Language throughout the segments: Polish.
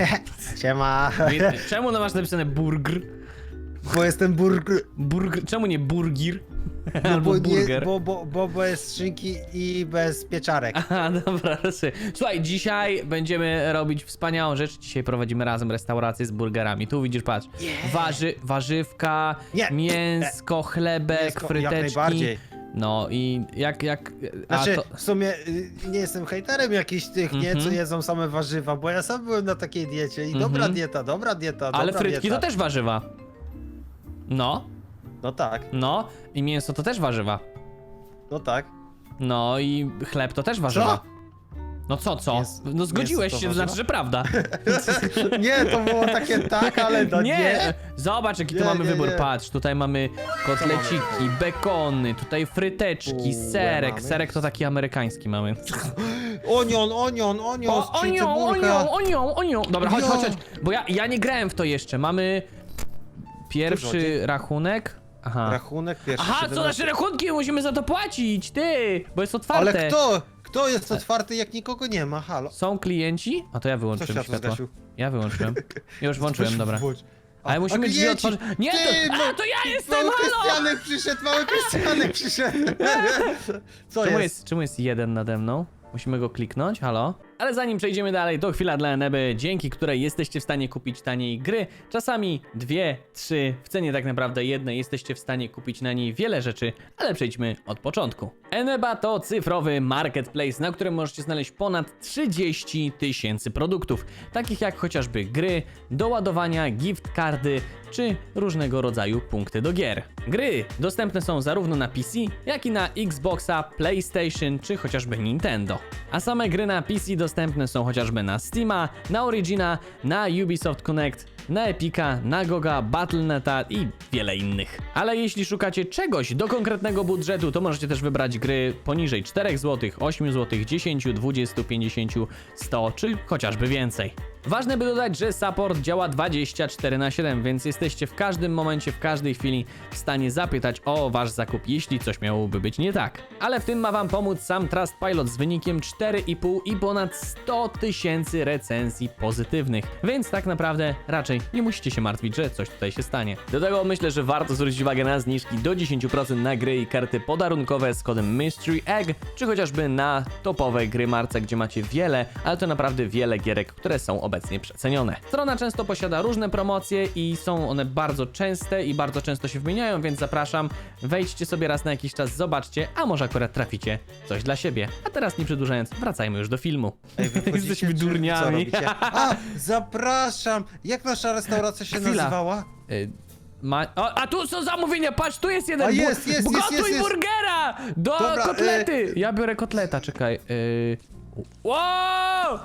Siema. Czemu no masz napisane burger? Bo jestem burger. Burger, czemu nie burgir? No Albo bo, nie, burger. bo, bo, bo bez szynki i bez pieczarek. Aha, dobra, rozumiem. Słuchaj, dzisiaj będziemy robić wspaniałą rzecz. Dzisiaj prowadzimy razem restaurację z burgerami. Tu widzisz, patrz. Warzy, warzywka, Nie. mięsko, chlebek, Mięsko, jak fryteczki. najbardziej. No i jak, jak... A Znaczy, to... w sumie y, nie jestem hejterem jakichś tych, nie, co Mhm. jedzą same warzywa, bo ja sam byłem na takiej diecie i dobra Mhm. dieta, dobra dieta, Ale dobra frytki dieta. to też warzywa. No, No tak, no. I mięso to też warzywa. no tak. No i chleb to też warzywa. No co, co? Mięs- no zgodziłeś to się, to znaczy, że prawda. Nie, to było takie tak, ale no nie. nie. Zobacz, jaki tu Nie, mamy nie, wybór. nie. Patrz, tutaj mamy kotleciki, bekony, tutaj fryteczki, serek. mamy. Serek to taki amerykański mamy. Onion, onion, onion, O, cebulka. onią, onią, onią. Dobra, chodź, chodź, chodź. Bo ja, ja nie grałem w to jeszcze. Mamy pierwszy rachunek. Aha. Rachunek pierwszy. Aha, co 17. nasze rachunki? Musimy za to płacić, ty! Bo jest otwarte. Ale kto? Kto jest otwarty, jak nikogo nie ma? Halo. Są klienci? A to ja Co wyłączyłem światło światło. zgasił? Ja wyłączyłem. Już włączyłem, dobra. włącz. A- Ale musimy drzwi klienci, otworzyć. Nie, ty, to, a, to ja jestem, Mały halo! Krystianek przyszedł, mały Krystianek przyszedł. Co Czemu jest? jest, czemu jest jeden nade mną? Musimy go kliknąć, halo? Ale zanim przejdziemy dalej, to chwila dla Eneby, dzięki której jesteście w stanie kupić taniej gry. Czasami dwie, trzy, w cenie tak naprawdę jednej jesteście w stanie kupić na niej wiele rzeczy, ale przejdźmy od początku. Eneba to cyfrowy marketplace, na którym możecie znaleźć ponad 30 tysięcy produktów, takich jak chociażby gry, do ładowania, gift cardy, czy różnego rodzaju punkty do gier. Gry dostępne są zarówno na PC, jak i na Xboxa, PlayStation czy chociażby Nintendo. A same gry na PC dostępne są chociażby na Steama, na Origina, na Ubisoft Connect, na Epica, na Goga, Battle.neta i wiele innych. Ale jeśli szukacie czegoś do konkretnego budżetu, to możecie też wybrać gry poniżej 4 zł, 8 zł, 10, 20, 50, 100 czy chociażby więcej. Ważne by dodać, że support działa 24 na 7, więc jesteście w każdym momencie, w każdej chwili w stanie zapytać o wasz zakup, jeśli coś miałoby być nie tak. Ale w tym ma wam pomóc sam Trustpilot z wynikiem 4,5 i ponad 100 tysięcy recenzji pozytywnych, więc tak naprawdę raczej nie musicie się martwić, że coś tutaj się stanie. Do tego myślę, że warto zwrócić uwagę na zniżki do 10% na gry i karty podarunkowe z kodem Mystery Egg, czy chociażby na topowe gry marca, gdzie macie wiele, ale to naprawdę wiele gierek, które są obecnie przecenione. Strona często posiada różne promocje i są one bardzo częste i bardzo często się wymieniają, więc zapraszam, wejdźcie sobie raz na jakiś czas, zobaczcie, a może akurat traficie coś dla siebie. A teraz nie przedłużając, wracajmy już do filmu. Ej, wy wchodzicie, Jesteśmy czy Co durniami. robicie? A, zapraszam. Jak nasza restauracja się Chwila. nazywała? Y, Ma... O, a tu są zamówienia, patrz, tu jest jeden A bu- jest, jest, jest, Gotuj jest, jest. burgera! Do Dobra, y- kotlety! Ja biorę kotleta, czekaj. Yy... Wow!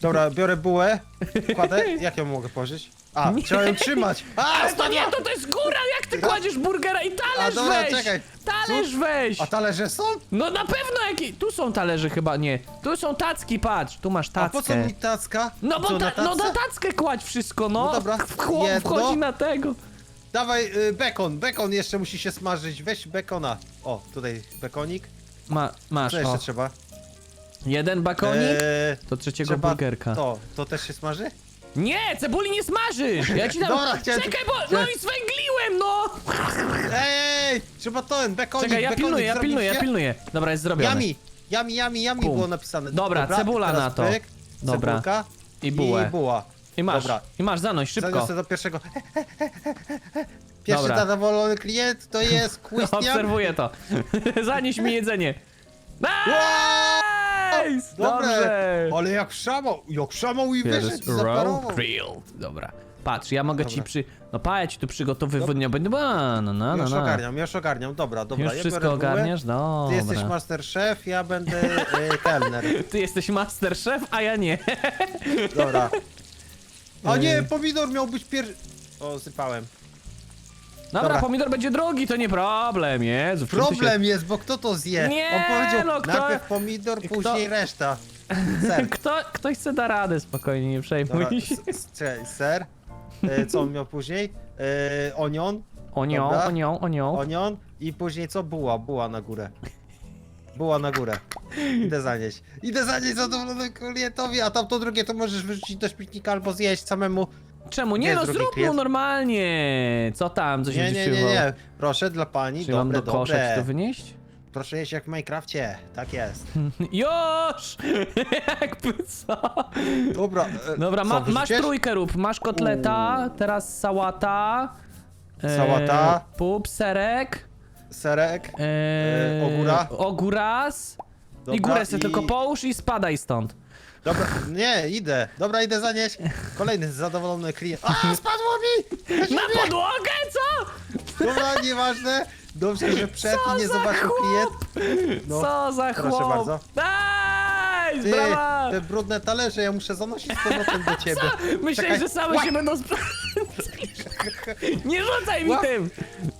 Dobra, biorę bułę, kładę. Jak ją mogę położyć? A, trzeba ją trzymać. A, Ale to nie, to to jest góra! Jak ty kładziesz burgera i talerz A, dobra, weź! czekaj. Talerz weź! A talerze są? No na pewno jaki... Tu są talerze chyba, nie. Tu są tacki, patrz, tu masz A tackę. po co mi tacka? No bo Co, ta, na no na tacce? tackę kładź wszystko, no. No dobra, Wchło- jedno. Wchodzi na tego. Dawaj, y, bekon, bekon jeszcze musi się smażyć. Weź bekona. O, tutaj bekonik. Ma, masz, Co jeszcze o. trzeba? Jeden bakonik, Eee, to trzeciego trzeba burgerka. To, to też się smaży? Nie, cebuli nie smażysz! Ja ci dam... Dobra, chciałem- Czekaj, bo... No i zwęgliłem, no! Ej, trzeba ten, bekonik, Czekaj, ja bekonik pilnuję, ja zrobić, pilnuję, ja pilnuję. Dobra, jest zrobione. Yami, yami, yami Kum. było napisane. Dobra, cebula teraz na to. Pyk, Dobra. Cebulka I bułę. I buła. I masz, Dobra. i masz, zanoś, szybko. Zaniosę do pierwszego. Pierwszy Dobra. zadowolony klient to jest Christian. Obserwuję to. Zanieś mi jedzenie. Nice! Dobre, Dobrze! ale jak szamał, jak szamał i wyszedł zaparował. grilled. Dobra. Patrz, ja mogę ci Dobra. przy... No pa, ja ci tu przygotowywuję, będę... No, no, no, Już no. ogarniam, już ogarniam, dobra, dobra. Już ja wszystko bułę. ogarniasz? Dobra. Ty jesteś master chef, ja będę y, kelner. Ty jesteś master chef, a ja nie. Dobra. A nie, pomidor miał być pier... O, sypałem. Dobra, Dobra. pomidor będzie drogi, to nie problem, Jezu. się- Problem jest, bo kto to zje? Nie, On powiedział no kto- najpierw pomidor, kto- później reszta. Ser. Kto, ktoś chce da radę, spokojnie, nie przejmuj Dobra, się. s- s- czekaj, ser. E, co on miał później? E, onion, Onią, Dobra. onion i później co? Buła, buła na górę. Była na górę. Idę zanieść. Idę zanieść zadowolonemu klientowi, a tamto drugie to możesz wyrzucić do śmietnika albo zjeść samemu. Czemu? Nie Gdzie no, jest drugi zrób mu klient? normalnie! Co tam, co się Nie, nie, nie, nie. Proszę dla pani, Czy mam dobre, do kosza ci dobre. to wynieść? Proszę jeść jak w Minecrafcie. Tak jest. Już! Jakby co? Dobra. e, Dobra, co, ma, masz wyrzuciłeś? trójkę rób. Masz kotleta, teraz sałata. e, Sałata. Pup, serek. Serek. E, E, ogóra. Ogóras. I Dobra, górę sobie i- tylko połóż i spadaj stąd. Dobra, nie, idę. Dobra, idę zanieść. Kolejny zadowolony klient. A, spadło mi! Na podłogę, co? Dobra, nieważne. Dobrze, że przed Co i nie za zobaczył chłop? klient. No, co za proszę chłop? bardzo. Ty, brawa! te brudne talerze, ja muszę zanosić z powrotem do ciebie. Myślę, Czekaj. że same się będą sprawdzać. Nie rzucaj mi Ła- tym!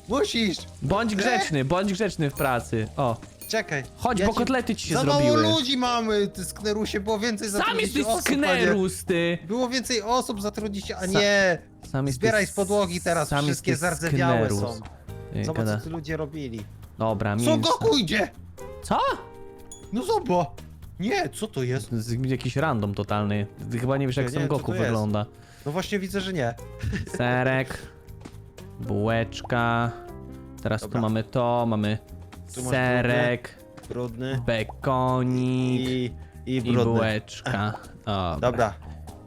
Musisz! Bądź grzeczny, bądź grzeczny w pracy. O, Czekaj. chodź, bo kotlety ci się Za zrobiły. mało ludzi mamy, ty sknerusie, było więcej Sam zatrudnić jesteś osób, a sknerus, ty! Było więcej osób zatrudnić, a Sa- nie. Sam jesteś- Zbieraj z podłogi teraz, sam wszystkie jesteś zardzewiałe sknerus. są. Zobacz, gada. co ty ludzie robili. Dobra, Co minus. Goku idzie? Co? No zobacz. Nie, co to jest? To jest jakiś random totalny. Ty chyba nie wiesz, jak Ja sam nie wiem, co Goku to jest. wygląda. No właśnie widzę, że nie. Serek, bułeczka. Teraz Dobra. tu mamy to, mamy Tu masz serek, Brudny. bekonik i, I, i brudny. bułeczka. Dobra. Dobra.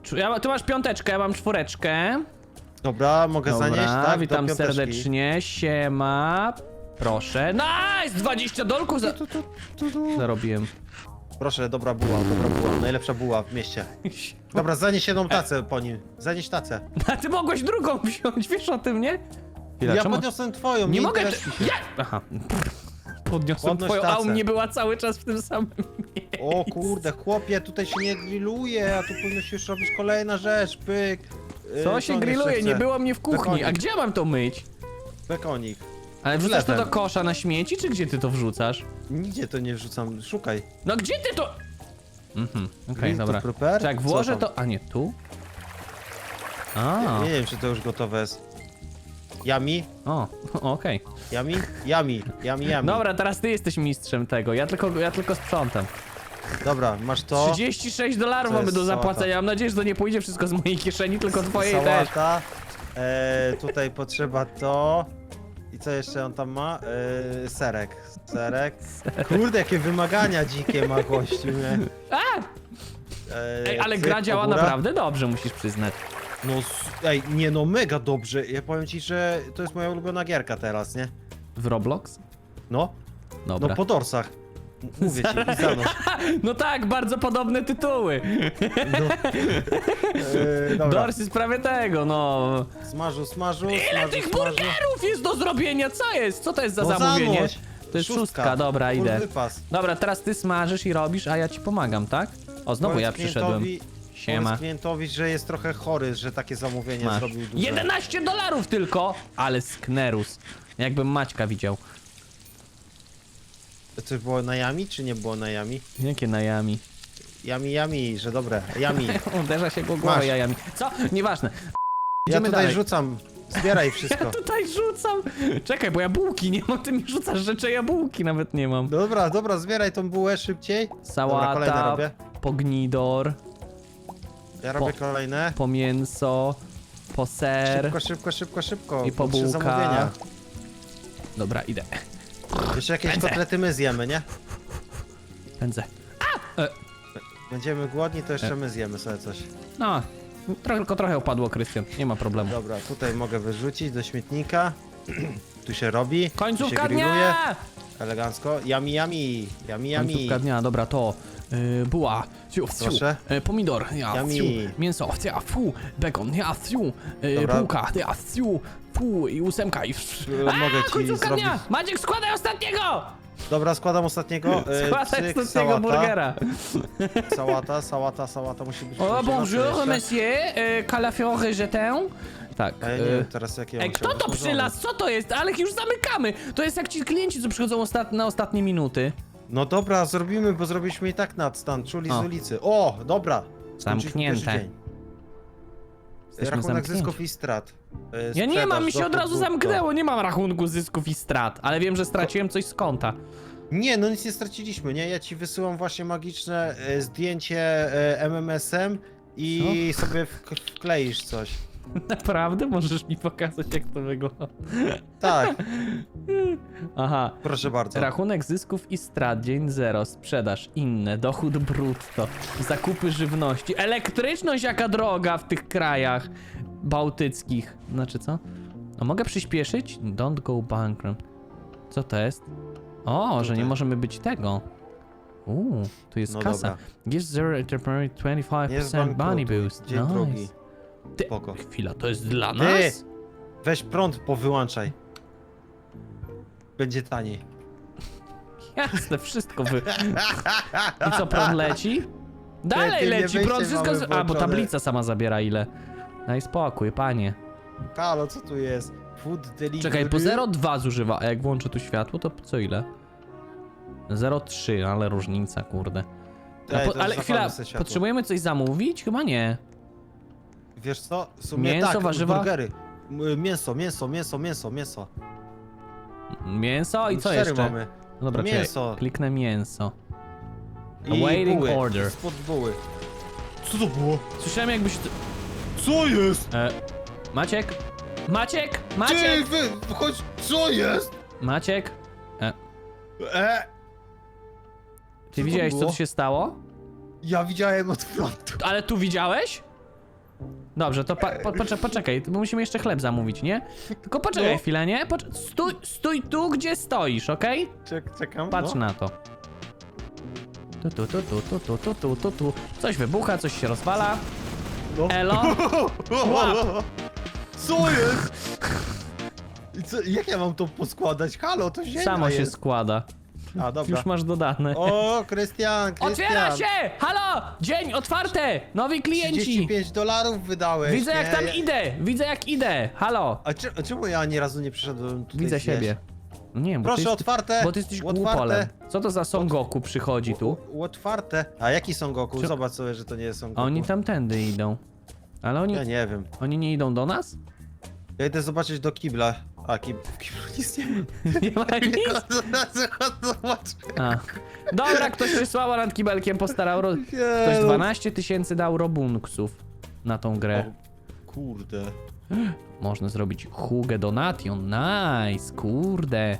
Czu- Ja, tu masz piąteczkę, ja mam czwóreczkę. Dobra, mogę Dobra, zanieść, tak? do witam piąteczki. serdecznie, siema. Proszę. Nice! 20 dolków za... Zarobiłem. Proszę, dobra buła, dobra buła. Najlepsza buła w mieście. Dobra, zanieś jedną tacę po nim. Zanieś tacę. A ty mogłeś drugą wziąć, wiesz o tym, nie? Chwila, ja czemu- podniosłem twoją, Nie mogę... interesuj się. Ja... Aha. Podniosłem Podnoś twoją, a u tacę. mnie była cały czas w tym samym O kurde, chłopie, tutaj się nie grilluje, a tu powinieneś już robić kolejna rzecz, pyk. Yy, Co on się jeszcze grilluje? chce? Nie było mnie w kuchni. Bekonik. A gdzie ja mam to myć? Bekonik. Ale wrzucasz to do kosza na śmieci, czy gdzie ty to wrzucasz? Nigdzie to nie wrzucam, szukaj. No gdzie ty to... Mhm, okej, Grill to dobra. Czy jak Co włożę tam? to... A nie, tu? A, Nie wiem, czy to już gotowe jest. Yami? o, okej. Yami? Yami, yami, yami. Dobra, teraz ty jesteś mistrzem tego, ja tylko, ja tylko sprzątam. Dobra, masz to. 36 dolarów To mamy jest do sałata. zapłacenia, mam nadzieję, że to nie pójdzie wszystko z mojej kieszeni, tylko twojej też. Sałata. E, tutaj potrzeba to. I co jeszcze on tam ma? E, serek. Serek. Kurde, jakie wymagania dzikie ma gościu, nie? A! E, Ej, ale cyk, gra działa ogóra. naprawdę dobrze, musisz przyznać. No, s- ej, nie no, mega dobrze. Ja powiem ci, że to jest moja ulubiona gierka teraz, nie? W Roblox? No, Dobra. no po dorsach. M- Mówię ci. No tak, bardzo podobne tytuły. No. Dobra, Dorsy z prawie tego, no. smażu, smażu, Ile smażu, tych smażu. burgerów jest do zrobienia? Co jest? Co to jest za No zamówienie? To jest szóstka, dobra, Full idę. wypas. Dobra, teraz ty smażysz i robisz, a ja ci pomagam, tak? O, znowu Powiedz ja przyszedłem. klientowi- Siema. Powiedz klientowi, że jest trochę chory, że takie zamówienie Masz. zrobił duże. 11 dolarów tylko! Ale sknerus. Jakbym Maćka widział. To było na Yami, czy nie było na Yami? Jakie najami. Yami, Yami, że dobre. Yami. Uderza się go Masz. jajami. Co? Nieważne. Ja Idziemy tutaj dalej. rzucam. Zbieraj wszystko. Tutaj rzucam. Czekaj, bo ja bułki nie mam, ty mi rzucasz rzeczy, ja bułki nawet nie mam. Dobra, dobra, zbieraj tą bułę szybciej. Dobra, kolejne Sałata, robię. pognidor, Ja robię Po- kolejne. po mięso, po ser. Szybko, szybko, szybko, szybko. I po bo trzy bułka. zamówienia. Dobra, idę. Jeszcze jakieś kotlety my zjemy, nie? Pędzę. E, Będziemy głodni, to jeszcze my zjemy sobie coś. no, trochę, tylko trochę upadło, Krystian. Nie ma problemu. Dobra, tutaj mogę wyrzucić do śmietnika. tu się robi. tu się Końcówka grilluje. dnia! Elegancko. Yami, yami. Yami, yami. Końcówka dnia, dobra, to y, buła, ciu, ciu, Proszę. y, pomidor, ja, Yummy. ciu, mięso, ja, fu, bekon, ja, ciu, y, Dobra. bułka, ja, ciu, fu, i ósemka, i... Y, mogę ci końcówka zrobić- dnia! Maciek, składaj ostatniego! Dobra, składam ostatniego. E, Składaj cyk, ostatniego sałata, burgera. Sałata, sałata, sałata musi być. O, co bonjour, monsieur, y, calafiore jeté. Tak. A ja nie wiem teraz jakie Ej, on kto to rozłożony. przylazł? Co to jest? Ale już zamykamy! To jest jak ci klienci, co przychodzą ostat... na ostatnie minuty. No dobra, zrobimy, bo zrobiliśmy i tak nadstan, czuli O. z ulicy. O, dobra. Skończyliśmy Zamknięte. pierwszy dzień. Jesteśmy Rachunek zamknięci. zysków i strat. E, Ja nie mam, mi się od razu dokup, zamknęło, nie mam rachunku zysków i strat, ale wiem, że straciłem coś z konta. Nie, no nic nie straciliśmy, nie? Ja ci wysyłam właśnie magiczne e, zdjęcie e, MMS-em i sobie wk- wkleisz coś. Naprawdę? Możesz mi pokazać, jak to wygląda? Tak, Aha. proszę bardzo. Rachunek zysków i strat, dzień zero, sprzedaż, inne, dochód brutto, zakupy żywności, elektryczność jaka droga w tych krajach bałtyckich. Znaczy co? No mogę przyspieszyć? Don't go bankrupt. Co to jest? O, że nie Tutaj. możemy być tego. Uuu, tu jest No kasa. dobra. Gives zero Nie 25% zbankrutuj. money boost. Dzień nice. drugi. Ty, Spoko. chwila, to jest dla Ty! nas? Weź prąd, powyłączaj. Będzie taniej. Jasne, wszystko wy... I co, prąd leci? Dalej leci, prąd, wszystko... mamy Z... A, bo włączone. tablica sama zabiera ile. Daj spokój, panie. Halo, co tu jest? Food delivery? Czekaj, po 0,2 zużywa, a jak włączę tu światło, to co ile? 0,3, ale różnica, kurde. A Ej, po, to ale chwila, światło. potrzebujemy coś zamówić? Chyba nie. Wiesz co? W sumie Mięso, tak, warzywa? burgery. M- Mięso, mięso, mięso, mięso, mięso. Mięso i co Cztery jeszcze? mamy. No dobra, czekaj, mięso. kliknę mięso. I Waiting buły. order. Spod buły. Co to było? Słyszałem jakbyś... Co jest? E, Maciek? Maciek? Ty, Maciek? wy, chodź, co jest? Maciek? E, Ty to widziałeś, co było? tu się stało? ja widziałem od frontu. Ale tu widziałeś? Dobrze, to pa, po, poczekaj, poczekaj, bo musimy jeszcze chleb zamówić, nie? Tylko poczekaj No. chwilę, nie? Pocz stój, stój tu, gdzie stoisz, okej? Czek, czekam. Patrz no. na to. Tu, tu, tu, tu, tu, tu, tu, tu, tu, tu. Coś wybucha, coś się rozwala. No. Elo? Łap. Co jest? I co, jak ja mam to poskładać? Halo, to ziemia Samo się jest. składa. A, dobra. Już masz dodane. O, Krystian, Krystian. Otwiera się! Halo! Dzień otwarte! Nowi klienci! 35 dolarów wydałeś. Widzę jak nie? tam Ja- idę! Widzę jak idę! Halo! A czy, a czemu ja ani razu nie przyszedłem tutaj Widzę zjeść? siebie. No nie bo Proszę, ty, jest, otwarte. bo ty jesteś otwarte. głupolem. Co to za Son Goku przychodzi tu? U- Otwarte. A jaki są Goku? Czy- Zobacz sobie, że to nie są A Goku. oni tamtędy idą. Ale oni, Ja nie wiem. oni nie idą do nas? Ja idę zobaczyć do kibla. A, w kiblu nic nie ma. Nie ma nic? Zobacz. A. Dobra, ktoś słabo nad kibelkiem postarał. Ro... Ktoś no. 12 tysięcy dał robunksów na tą grę. O, kurde. Można zrobić hugę donation. Nice, kurde.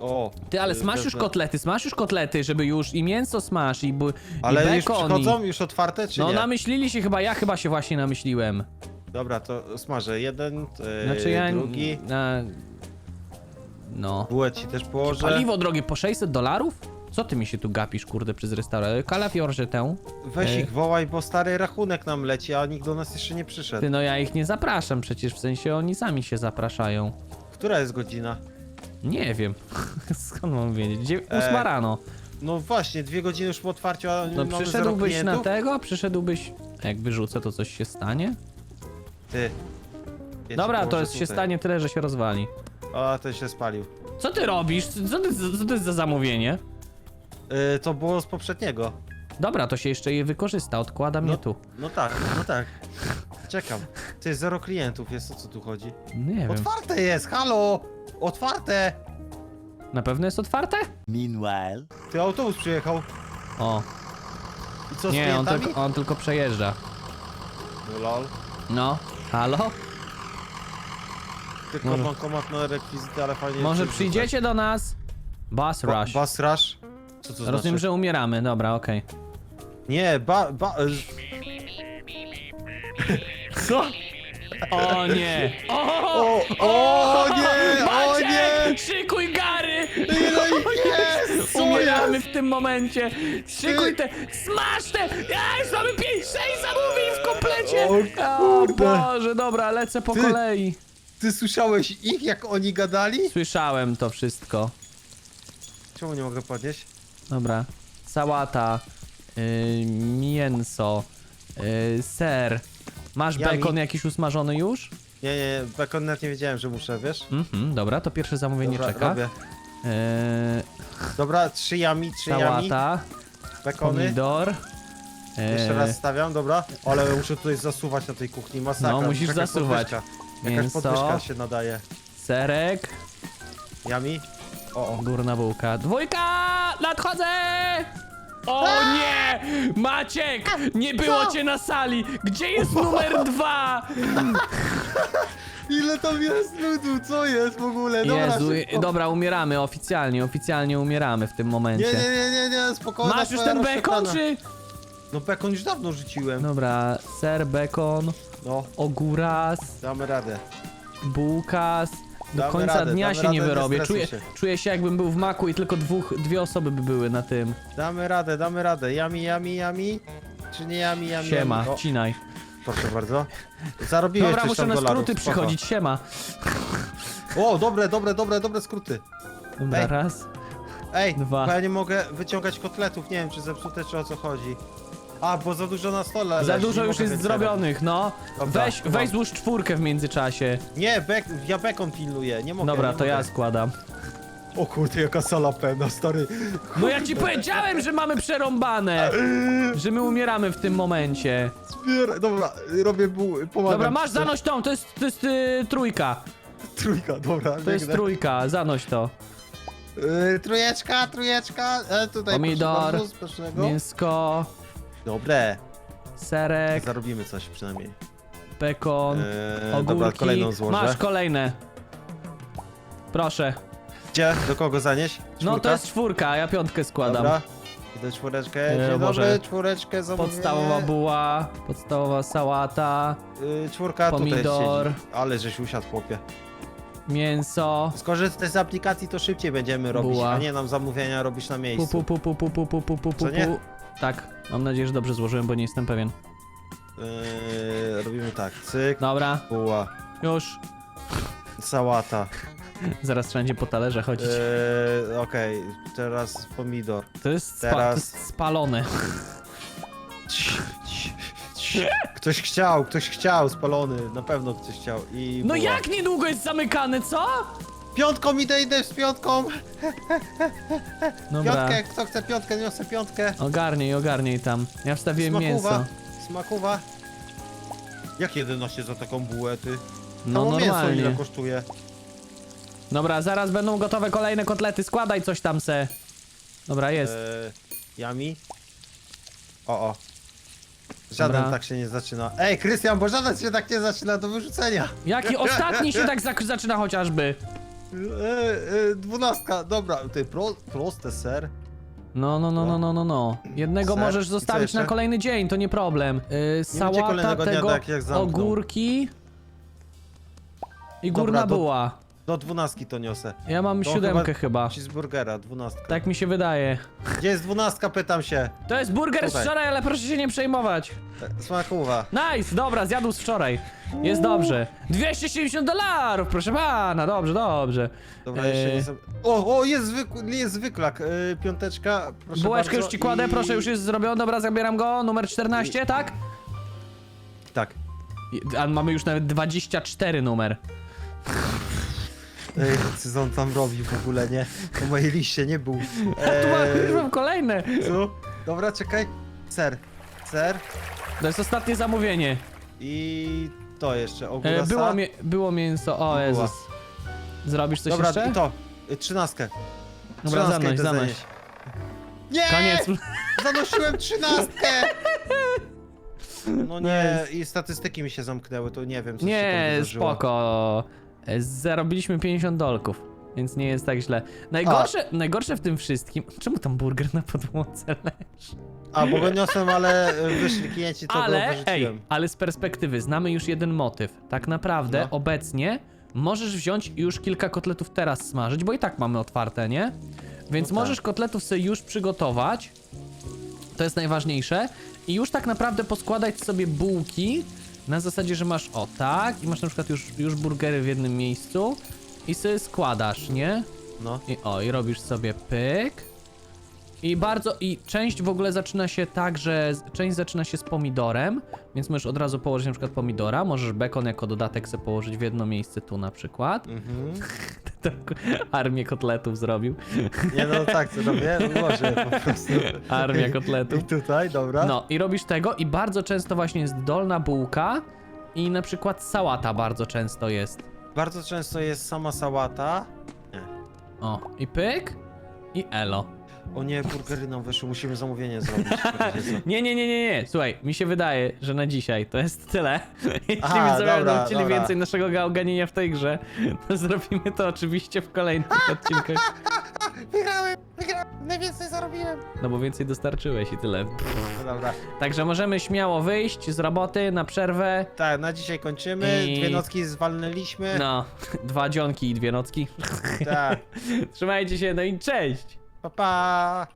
O. Ty, ale y, smasz już wezmę- kotlety, smasz już kotlety, żeby już i mięso smasz, i, bu- Ale i już bekon, przychodzą? i... Już otwarte, czy No nie? namyślili się chyba, ja chyba się właśnie namyśliłem. Dobra, to smażę. Jeden, yy, Znaczy ja... drugi. Na... No. Bułę ci też położę. Paliwo drogie po 600 dolarów? Co ty mi się tu gapisz, kurde, przez restaurację? Kalafiorze tę. Weź E. ich wołaj, bo stary rachunek nam leci, a nikt do nas jeszcze nie przyszedł. Ty, no ja ich nie zapraszam przecież, w sensie oni sami się zapraszają. Która jest godzina? Nie wiem. Skąd mam wiedzieć? Dzie- E, Ósma rano. No właśnie, dwie godziny już po otwarciu, a No mamy przyszedłbyś zero na klientów? tego? Przyszedłbyś... Jak wyrzucę, to coś się stanie? Ty. Ci Dobra, to położę jest, się tutaj. stanie tyle, że się rozwali. A, ten się spalił. Co ty robisz? Co, ty, co to jest za zamówienie? Yy, to było z poprzedniego. Dobra, to się jeszcze je wykorzysta, odkłada mnie No. tu. No tak, no tak. Czekam. Ty, zero klientów jest, o co tu chodzi? Nie wiem. Otwarte jest, halo! Otwarte! Na pewno jest otwarte? Meanwhile, Ty, autobus przyjechał. O, I co z nie, on klientami? tylko, on tylko przejeżdża. No lol. No, halo? Tylko Może- bankomat na rekwizyty, ale fajnie... Może przerzucać. przyjdziecie do nas? Bus Ba rush. bus rush? Co to Rozumiem, znaczy? że umieramy, dobra, okej. Nie, ba... ba... y, Co? O nie! O, o nie, tym momencie! Szykuj te! Smash te! Ja już mamy 5-6 zamówień w komplecie! O O kurde. Boże, dobra, lecę po Ty- kolei. Ty słyszałeś ich, jak oni gadali? Słyszałem to wszystko. Czemu nie mogę podnieść? Dobra. Sałata, yy, mięso, yy, ser. Masz Yummy. bekon jakiś usmażony już? Nie, nie, bekon nawet nie wiedziałem, że muszę, wiesz? Mhm, dobra, to pierwsze zamówienie Dobra, czeka. robię. Yy, Dobra, trzy jami, trzy jami, sałata, bekony. pomidor. Jeszcze yy, raz stawiam, dobra. Ale muszę tutaj zasuwać na tej kuchni, masakra. No, musisz Jakaś zasuwać. Podwyżka. Jakaś Mięso. podwyżka się nadaje. Serek, Jami? O, o. górna bułka. Dwójka! nadchodzę! O nie! Maciek! Nie było cię na sali! Gdzie jest numer dwa? Ile tam jest ludu, co jest w ogóle? Dobra, Jezu, szybko. dobra, umieramy oficjalnie, oficjalnie umieramy w tym Nie, momencie. nie, nie, nie, nie, spokojnie. Masz już ten bekon, czy? No bekon już dawno rzuciłem. No, Dobra, ser, bekon, ogóras, damy radę. bułkas. Do Damy końca radę, dnia damy się nie radę, nie wyrobię. stresuj Czuję, się. czuję się jakbym był w maku i tylko dwóch, dwie osoby by były na tym. Damy radę, damy radę. Yami, yami, yami. Czy nie yami, yami, Siema, yami? O, wcinaj. Proszę bardzo. Zarobiłeś Dobra, coś muszę tam na dolarów, skróty spoko. przychodzić, siema. O, dobre, dobre, dobre, dobre skróty. Dobra, Ej. raz. Ej, Dwa. bo ja nie mogę wyciągać kotletów, nie wiem czy zepsute, czy o co chodzi. A, bo za dużo na stole Za leży, dużo nie już mogę jest więcej zrobionych, no. Dobra, Weź, mam. weź złóż czwórkę w międzyczasie. robić. Nie, bek, ja bekon pilnuję, nie mogę. Dobra, nie to ja mogę. składam. O kurde, jaka sala pełna, stary. No ja ci powiedziałem, że mamy przerąbane! Że my umieramy w tym momencie. Zbieraj, dobra, robię buł, pomagam. Dobra, masz zanoś tą, to jest, to jest y, trójka. Trójka, dobra, To jest trójka, zanoś to. Yy, trójeczka, trójeczka, e, tutaj Pomidor, proszę bardzo. Mięsko, Dobre, serek, zarobimy coś przynajmniej. bekon, Eee, ogórki. dobra, kolejną złożę. Masz kolejne. Proszę. Gdzie? Do kogo zanieść? No to Czwórka? jest czwórka, a ja piątkę składam. Dobra. Idę czwóreczkę, E, dzień może dobry, czwóreczkę zamówię. Podstawowa buła, podstawowa sałata, Yy, czwórka Pomidor. tutaj siedzi. Ale żeś usiadł, chłopie. mięso. Skorzystaj z aplikacji, to szybciej będziemy robić, Buła. a nie nam zamówienia robić na Pu, miejscu. pu, pu, pu, pu, pu, pu, pu, pu, Co pu. nie? Tak, mam nadzieję, że dobrze złożyłem, bo nie jestem pewien. Yy, robimy tak, cyk, Dobra, buła, już. sałata. Zaraz wszędzie po talerze chodzić. Yy, Okej, teraz pomidor. To jest, spa- teraz- to jest cii. Ktoś chciał, ktoś chciał, spalony, na pewno ktoś chciał. I No buła. jak niedługo jest zamykane, co? Piątką idę, idę z piątką! Dobra, Piątkę, kto chce piątkę, niosę piątkę. ogarnij, ogarnij tam. Ja wstawiłem Smakuwa, mięso. smakuwa. Jak 11 za taką bułę, ty? No Samo mięso ile normalnie. kosztuje? Dobra, zaraz będą gotowe kolejne kotlety, składaj coś tam se. Dobra, jest. Eee, yami? O, o. Żaden Dobra. tak się nie zaczyna. Ej, Krystian, bo żaden się tak nie zaczyna do wyrzucenia. Jaki ostatni się tak zak- zaczyna chociażby? Eee, eee, dwunastka, dobra, ty pro, proste ser. No, no, no, no, no, no, no. Jednego Ser. możesz I co zostawić jeszcze? na kolejny dzień, to nie problem. Yy, sałata kolejnego dnia, tego, tak jak ogórki i Dobra, górna to- buła. Do dwunastki to niosę. Ja mam To siódemkę chyba. Cheeseburgera, dwunastka. Tak mi się wydaje. Gdzie jest dwunastka, pytam się. To jest burger z Tutaj. wczoraj, ale proszę się nie przejmować. E, Smakuwa. Nice, dobra, zjadł z wczoraj. Jest dobrze. 270 dolarów, proszę pana, dobrze, dobrze. Dobra, jeszcze Eee, nie sobie... O, o, jest, zwykły, jest zwyklak. Yy, piąteczka, proszę Bułeczkę bardzo. już ci kładę, i- proszę, już jest zrobione, dobra, zabieram go. Numer 14, tak? Tak. I- A mamy już nawet 24 numer. Ej, co on tam robi w ogóle, nie? Po mojej liście nie był. A tu mam, już mam kolejne. co? Dobra, czekaj. Ser. Ser. To jest ostatnie zamówienie. I to jeszcze, E, ogórasa. było, mie było mięso, o Była. Jezus. Zrobisz coś Dobra, jeszcze? i to. Y, Trzynastkę. Dobra, Trzynastkę zanoś, idę zanoś. zanieść. Nie! Koniec. Zanosiłem trzynastkę! No nie, i statystyki mi się zamknęły, to nie wiem, co się Nie, tam wydarzyło. spoko. E, Zarobiliśmy 50 dolków, więc nie jest tak źle. Najgorsze, najgorsze w tym wszystkim... Czemu tam burger na podłodze leży? A, bo go niosłem, ale y, wyszli klienci, to go Ale, ej, wyrzuciłem. ale z perspektywy znamy już jeden motyw. Tak naprawdę No. obecnie możesz wziąć i już kilka kotletów teraz smażyć, bo i tak mamy otwarte, nie? Więc No tak. możesz kotletów sobie już przygotować. To jest najważniejsze. I już tak naprawdę poskładać sobie bułki na zasadzie, że masz o tak i masz na przykład już, już burgery w jednym miejscu i sobie składasz, nie? No. I o, i robisz sobie pyk. I bardzo, i część w ogóle zaczyna się tak, że część zaczyna się z pomidorem, więc możesz od razu położyć na przykład pomidora, możesz bekon jako dodatek sobie położyć w jedno miejsce tu na przykład. Mhm. Tak, Armię kotletów zrobił. Nie no, tak, co robię? Ułożę po prostu. Armia kotletów. I tutaj, dobra. No, i robisz tego i bardzo często właśnie jest dolna bułka i na przykład sałata bardzo często jest. Bardzo często jest sama sałata. O, i pyk i elo. O nie, burgery nam wyszły, musimy zamówienie zrobić. Nie, nie, nie, nie, nie. Słuchaj, mi się wydaje, że na dzisiaj to jest tyle. Jeśli Aha, widzowie będą chcieli dobra. więcej naszego gałganienia w tej grze, to zrobimy to oczywiście w kolejnych odcinkach. Wygrałem, wygrałem, najwięcej zarobiłem. No bo więcej dostarczyłeś i tyle. No dobra, Także możemy śmiało wyjść z roboty na przerwę. tak, na dzisiaj kończymy, I- dwie nocki zwalnęliśmy. No, dwa dzionki i dwie nocki. Tak, Trzymajcie się, no i cześć! pa pa.